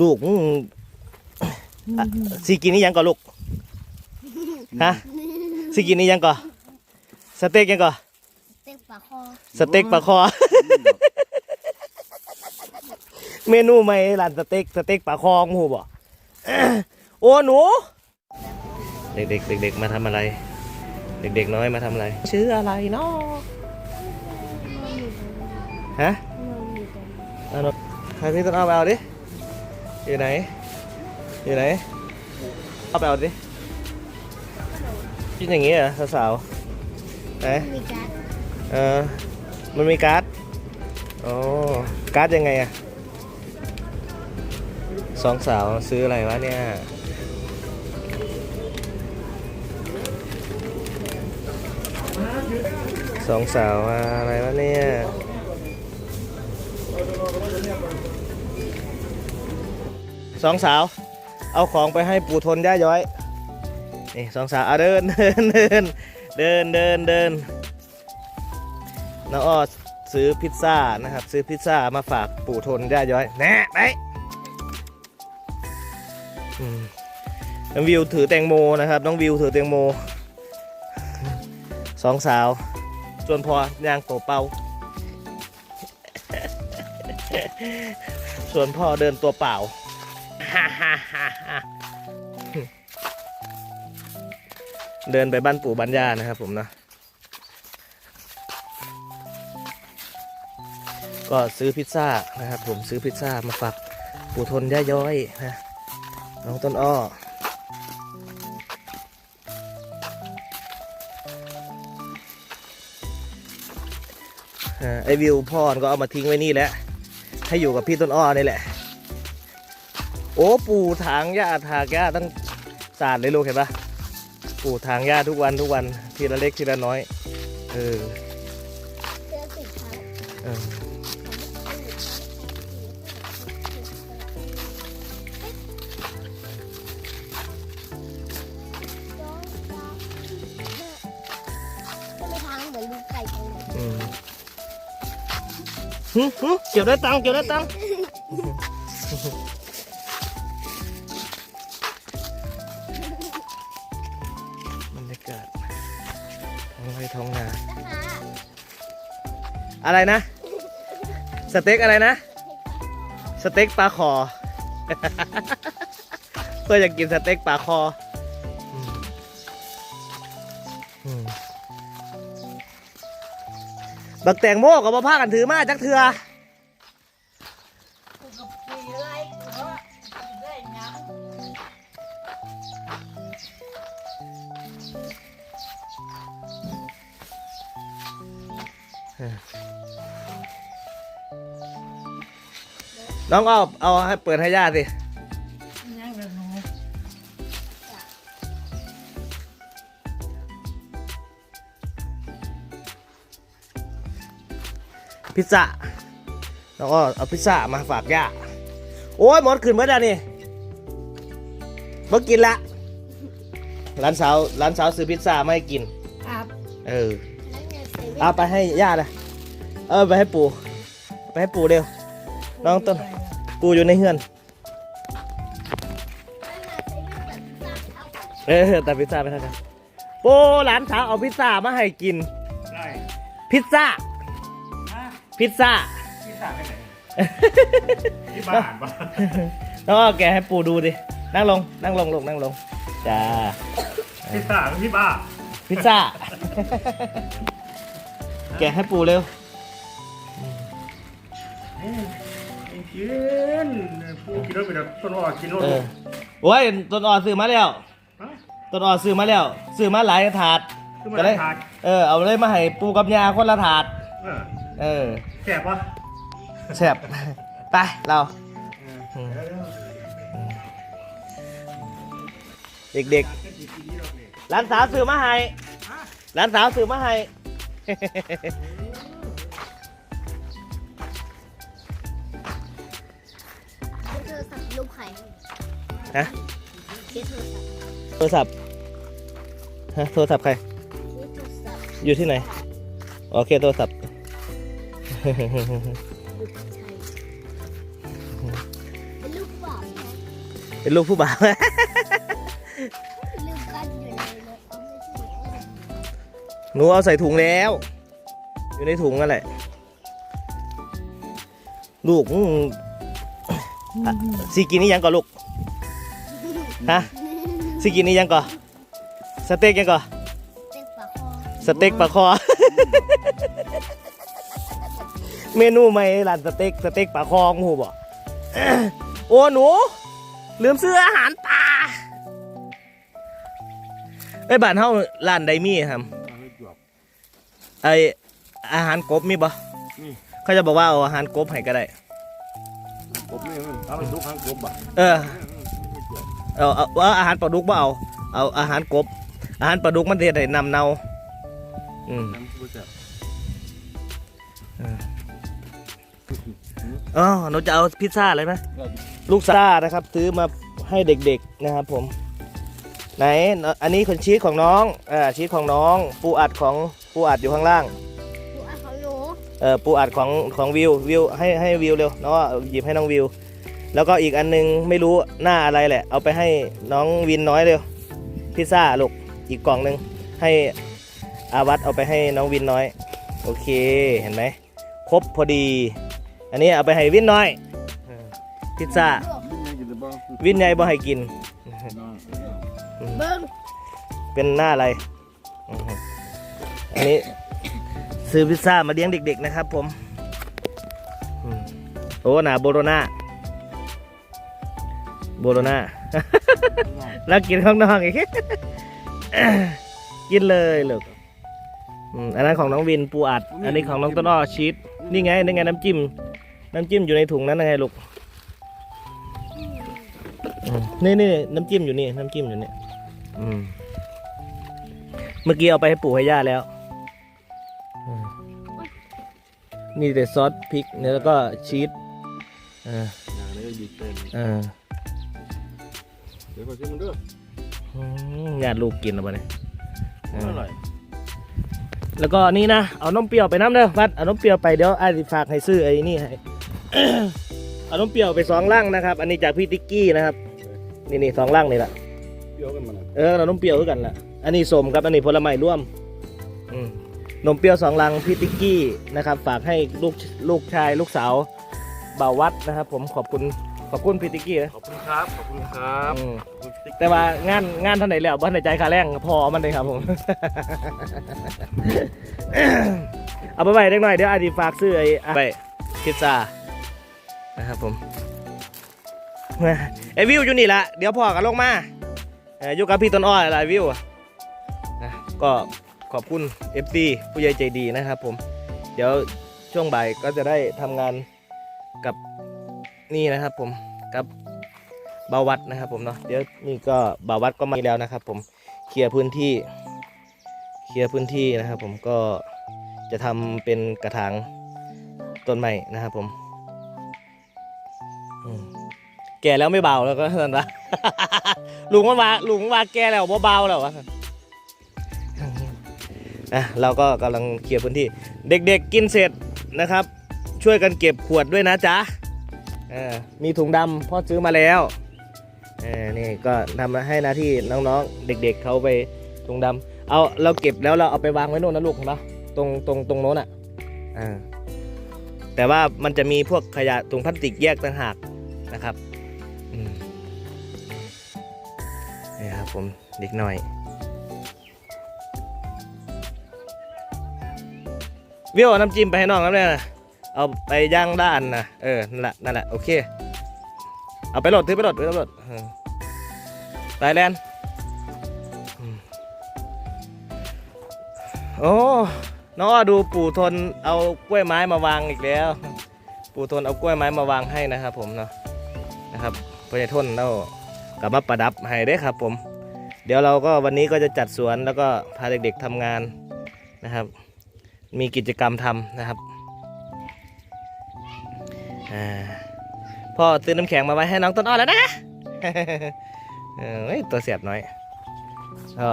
ลูกมึงอะสิกินนี่ยังก่อนลูกฮะสิกินนี่ยังก่อนสเต็กยังก่อนเต็มปากคอสเต็กปลาคอ เมนูใหม่ร้านสเต็กสเต็กปลาคอหมูบ่ โอ้หนู เด็กๆเด็กๆมาทำอะไร เด็กๆน้อยมาทำอะไร ชื่ออะไรเนาะฮะเอาหน่อยใครพี่ต้นเอาไปเอาดิ อยู่ไหน อยู่ไหน เอาไปเอาดิคิดอย่างงี้เหรอสาวๆไหนมีการเออมันมีการ์ดอ๋อการ์ดยังไงอะสองสาวซื้ออะไรวะเนี่ย สองสาวอะไรวะเนี่ย สองสาว เอาของไปให้ปู่ทนย่าย้อย นี่สองสาวเอาเดินเดินเดินเดินเดินเดินน้องอ้อซื้อพิซซ่านะครับ ซื้อพิซซ่ามาฝากปู่ทนย่าย้อยแน่ไปน้องวิวถือแตงโมนะครับ น้องวิวถือแตงโมสองสาวส่วนพอย่างโตเป่าส่วนพ่อเดินตัวเปล่า เดินไปบ้านปู่บ้านย่านะครับผมนะ ก็ซื้อพิซซ่านะครับผมซื้อพิซซ่ามาฝากปู่ทนย่าย้อยนะน้องต้นอ้อไอวิวพ่อก็เอามาทิ้งไว้นี่แหละ ให้อยู่กับพี่ต้นอ้อนี่แหละ โอ้ปู่ถางหญ้าถากหญ้าตั้งสาดเลยลูกเห็นปะปู่ถางหญ้าทุกวันทุกวันทีละเล็กทีละน้อย เออเสื้อขาวเก็ไม่ทางเหมือนลูกไก่ตรงนี้อืมหึหึเกี่ยวได้ตังค์เกี่ยวได้ตัง ท้องไร่ท้องนา อะไรนะ สเต็กอะไรนะ สเต็กปลาคอเพื่ออยากกินสเต็กปลาคอบักแตงโมกับมาพากันถือมาจักเถื่อ น้องเอาเอาให้เปิดให้ญาติสิพิซซ่าแล้วก็เอาพิซซ่ามาฝากย่า โอ้ยหมดขึ้นเมื่อใดนี่เมื่อกินละร้านสาวร้านสาวซื้อพิซซ่ามาให้กิน ครับ เออแล้ว เงินเซเว่นเอาไปให้ย่าเลยเออไปให้ปู่ไปให้ปู่เร็วน้องต้นปู่อยู่ในเฮือนเออแต่พิซซ่าไปเท่ากันปู่หลานสาวเอาพิซซ่ามาให้กิน ได้พิซซ่าฮะพิซซ่า ที่สามไปไหนที่บ้านปะแล้วก็แกะให้ปู่ดูดินั่งลงนั่งลงลงนั่งลงจ้า ที่สามที่บ้านพิซซ่า แกะให้ปู่เร็วเอ้ยไอ้กินผู้กินรถไปแบบต้นอ่อนกินรถเออโอ้ยต้นอ่อนซื้อมาแล้วฮะต้นอ่อนซื้อมาแล้วซื้อมาหลายถาดขึ้นมาก็เลยถาดเออเอาเลยมาให้ปู่กับยาคนละถาดเออเออแสบปะแซ่บไปเราเออเดี๋ยวเด็กๆจะกินที่นี่หรอกนี่ๆร้านสาวซื้อมาให้ฮะร้านสาวซื้อมาให้ โทรศัพท์ลูกไข่ฮะเช็ดโทรศัพท์โทรศัพท์ฮะโทรศัพท์ใครเช็ดโทรศัพท์อยู่ที่ไหนโอเคโทรศัพท์ ลูกไข่เป็นลูกบอลเป็นลูกผู้บ่าว หนูเอาใส่ถุงแล้ว อยู่ในถุงนั่นแหละ ลูกสีกินนี่ยังก่อนลูกฮะสิกินนี่ยังก่อนสเต็กยังก่อนเต็กสเต็กปลาคอ เมนูใหม่ร้านสเต็กสเต็กปลาคองูบ่โอ้หนู ลืมซื้ออาหารป่าไอ้บ้านเฮาร้านใดมี่ครับ ไออาหารกบมีบ่มี เขาจะบอกว่าเอาอาหารกบให้ก็ได้ กบนี่มันเอามันทุกครั้งกบอะเออ ไม่จวบเอาเอาว่าอาหารปลาดุกบ่เอา เอาอาหารกบ อาหารปลาดุกมันเทศให้นำเนาอืมน้ำผู้จัดอ๋อหนูจะเอาพิซซ่าเลยไหม ลูกซ่านะครับซื้อมาให้เด็กๆนะครับผม ไหนอันนี้คนชีสของน้องอ่าชีสของน้อง ปูอัดของ ปูอัดอยู่ข้างล่าง หนูเอาของหนูเออปูอัดของของวิววิวให้ให้วิวเร็วเนาะหยิบให้น้องวิว แล้วก็อีกอันนึงไม่รู้หน้าอะไรแหละ เอาไปให้น้องวินน้อยเร็วพิซซ่าลูกอีกกล่องหนึ่งให้อาวัตเอาไปให้น้องวินน้อย โอเคเห็นไหมครบพอดี อันนี้เอาไปให้วินน้อยเออพิซซ่านี่ยังกินแต่บ้างวินใหญ่บ่ให้กินน้องเบิ้งเป็นหน้าอะไร อือฮึ อันนี้ซื้อพิซซ่ามาเลี้ยงเด็ก ๆ นะครับผมอืมโอ้หนาโบโรนาโบโรนาแล้วกินข้างนอกอีกกินเลยลูกอืมอันนั้นของน้องวินปูอัด อันนี้ของน้องต้นอ้อชีสนี่ไงนี่ไงน้ำจิ้ม น้ำจิ้มอยู่ในถุงนั้นไงลูกอืมนี่นี่น้ำจิ้มอยู่นี่ น้ำจิ้มอยู่นี่อืมเมื่อกี้เอาไปให้ปู่ให้ย่าแล้ว นี่แต่ซอสพริกเนี่ยแล้วก็ชีสเอออย่างนี้ก็ดีเต็มเออเดี๋ยวขอชิมมันด้วยอืมญาติลูกกินแล้วปะเนี่ยเอออร่อยแล้วก็นี่นะเอานมเปรี้ยวไปน้ำเด้อวัดเอานมเปรี้ยวไปเดี๋ยวไอ้ายสิฝากให้ซื้อไอ้นี่ให้เอานมเปรี้ยวไปสองลังนะครับ อันนี้จากพี่ติ๊กกี้นะครับ นี่นี่สองลังนี่แหละเปรี้ยวกันมันอะเออเรานมเปรี้ยวด้วยกันแหละอันนี้สมครับอันนี้ผลไม้ร่วม อืม นมเปรี้ยวสองลังพี่ติ๊กกี้นะครับฝากให้ลูกลูกชายลูกสาวบ่าววัดนะครับ ผมขอบคุณขอบคุณพี่ติ๊กกี้นะขอบคุณครับ ขอบคุณครับอืมขอบคุณติ๊กแต่ว่างานงานเท่าไหนแล้วบ้านในใจคาแรงพอมันเลยครับผม เอาไปไปเล็กหน่อยเดี๋ยวอาจจะฝากซื้อไอ้ไปพิซซ่านะครับผมไอ้วิวอยู่นี่ละเดี๋ยวพ่อกันลงมาเอ่ออยู่กับพี่ต้นอ้อยอะไรวิวอะนะก็ ขอบคุณ FD ผู้ใหญ่ใจดีนะครับผม เดี๋ยวช่วงบ่ายก็จะได้ทำงานกับนี่นะครับผมกับบาวัดนะครับผมเนาะเดี๋ยวนี่ก็บาวัดก็มาแล้วนะครับ ผมเคลียร์พื้นที่ เคลียร์พื้นที่นะครับ ผมก็จะทำเป็นกระถางต้นไม้นะครับผมแก่แล้วไม่เบาแล้วก็นั่นนะลุงว่ามาลุงว่าแก่แล้วบ่เบาแล้ววะ นะเราก็กำลังเคลียร์พื้นที่ เด็กๆกินเสร็จนะครับ ช่วยกันเก็บขวดด้วยนะจ๊ะมีถุงดำพ่อซื้อมาแล้วนี่ก็ทำให้หน้าที่น้องๆ เด็กๆเขาไปถุงดำเอาเราเก็บแล้วเราเอาไปวางไว้โน่นนะลูกเห็นปะตรงตรงตรงโน้นอะอ่าแต่ว่ามันจะมีพวกขยะถุงพลาสติกแยกต่างหากนะครับนี่ครับผมเด็กหน่อย วิวเอาน้ำจิ้มไปให้น้องครับเนี่ยนะเอาไปย่างด้านนะเออนั่นแหละนั่นแหละโอเค เอาไปโหลดถือไปโหลดไปโหลดไตแลนโอ้น้องดูปู่ทนเอากล้วยไม้มาวางอีกแล้ว ปู่ทนเอากล้วยไม้มาวางให้นะครับผมเนาะนะครับพญทนเรากลับมาประดับให้ได้ครับผม เดี๋ยวเราก็วันนี้ก็จะจัดสวนแล้วก็พาเด็กๆทำงานนะครับ มีกิจกรรมทำนะครับอพ่อซื้อน้ำแข็งมาไว้ให้น้องต้นอ้อแล้วนะเฮ้ยตัวเสียบน้อยก็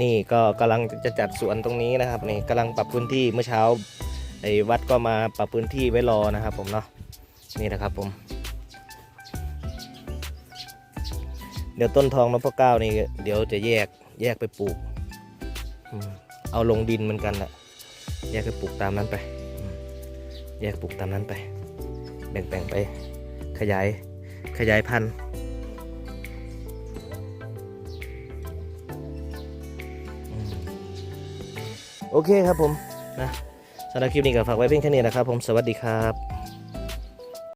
นี่ก็กำลังจะจัดสวนตรงนี้นะครับนี่กำลังปรับพื้นที่เมื่อเช้าไอ้วัดก็มาปรับพื้นที่ไว้รอนะครับผมเนาะนี่นะครับผม เดี๋ยวต้นทองนพเก้านี่เดี๋ยวจะแยกแยกไปปลูก เอาลงดินเหมือนกันแหละ แยกไปปลูกตามนั้นไป แยกปลูกตามนั้นไป แบ่งๆไป ขยาย ขยายพันธุ์โอเคครับผมนะสำหรับคลิปนี้ก็ฝากไว้เพียงแค่นี้นะครับผมสวัสดีครับ